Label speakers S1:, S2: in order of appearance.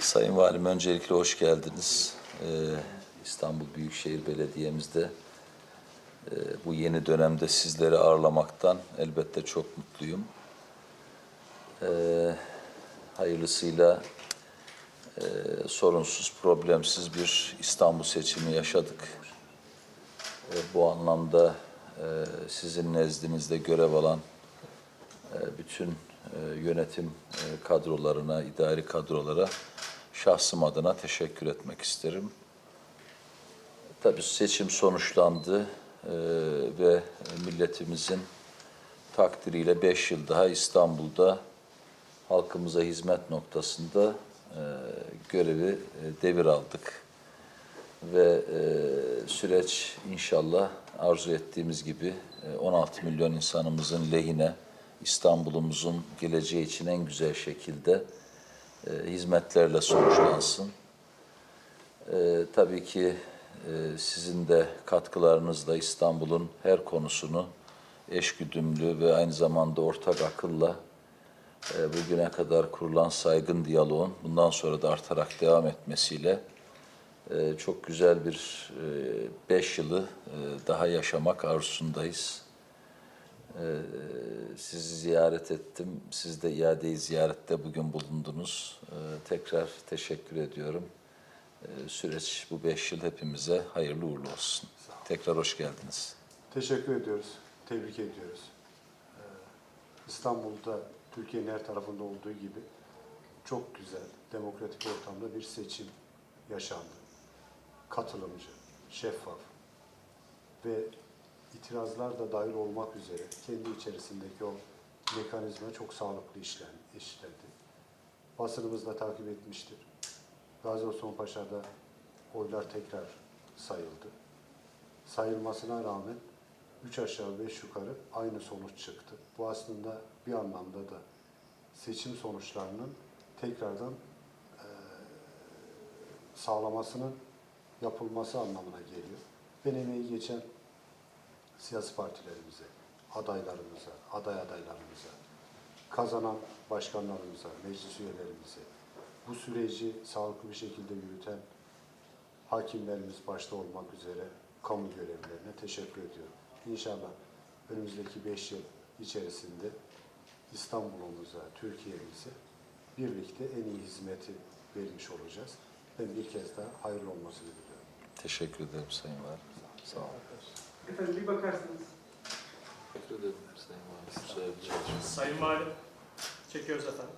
S1: Sayın Valim öncelikle hoş geldiniz. Ee, İstanbul Büyükşehir Belediye'mizde e, bu yeni dönemde sizleri ağırlamaktan elbette çok mutluyum. Ee, hayırlısıyla e, sorunsuz, problemsiz bir İstanbul seçimi yaşadık. E, bu anlamda e, sizin nezdinizde görev alan bütün e, yönetim e, kadrolarına, idari kadrolara şahsım adına teşekkür etmek isterim. Tabii seçim sonuçlandı e, ve milletimizin takdiriyle beş yıl daha İstanbul'da halkımıza hizmet noktasında e, görevi e, devir aldık. Ve e, süreç inşallah arzu ettiğimiz gibi e, 16 milyon insanımızın lehine İstanbul'umuzun geleceği için en güzel şekilde e, hizmetlerle sonuçlansın. E, tabii ki e, sizin de katkılarınızla İstanbul'un her konusunu eşgüdümlü ve aynı zamanda ortak akılla e, bugüne kadar kurulan saygın diyaloğun bundan sonra da artarak devam etmesiyle e, çok güzel bir e, beş yılı e, daha yaşamak arzusundayız. E, sizi ziyaret ettim. Siz de iadeyi ziyarette bugün bulundunuz. E, tekrar teşekkür ediyorum. E, süreç bu beş yıl hepimize hayırlı uğurlu olsun. Tekrar hoş geldiniz.
S2: Teşekkür ediyoruz, tebrik ediyoruz. Ee, İstanbul'da Türkiye'nin her tarafında olduğu gibi çok güzel, demokratik ortamda bir seçim yaşandı. Katılımcı, şeffaf ve itirazlar da dahil olmak üzere kendi içerisindeki o mekanizma çok sağlıklı işlen, işlendi. Basınımız da takip etmiştir. Gazi Osman Paşa'da oylar tekrar sayıldı sayılmasına rağmen üç aşağı beş yukarı aynı sonuç çıktı. Bu aslında bir anlamda da seçim sonuçlarının tekrardan eee, sağlamasının yapılması anlamına geliyor. Ben emeği geçen siyasi partilerimize, adaylarımıza, aday adaylarımıza, kazanan başkanlarımıza, meclis üyelerimize, bu süreci sağlıklı bir şekilde yürüten hakimlerimiz başta olmak üzere kamu görevlilerine teşekkür ediyorum. İnşallah önümüzdeki beş yıl içerisinde İstanbul'umuza, Türkiye'mize birlikte en iyi hizmeti vermiş olacağız. Ben bir kez daha hayırlı olmasını diliyorum.
S1: Teşekkür ederim Sayın Valim. Sağ olun.
S3: Efendim bir bakarsınız.
S1: Teşekkür ederim Sayın Valim.
S3: Sayın Valim. Çekiyoruz efendim.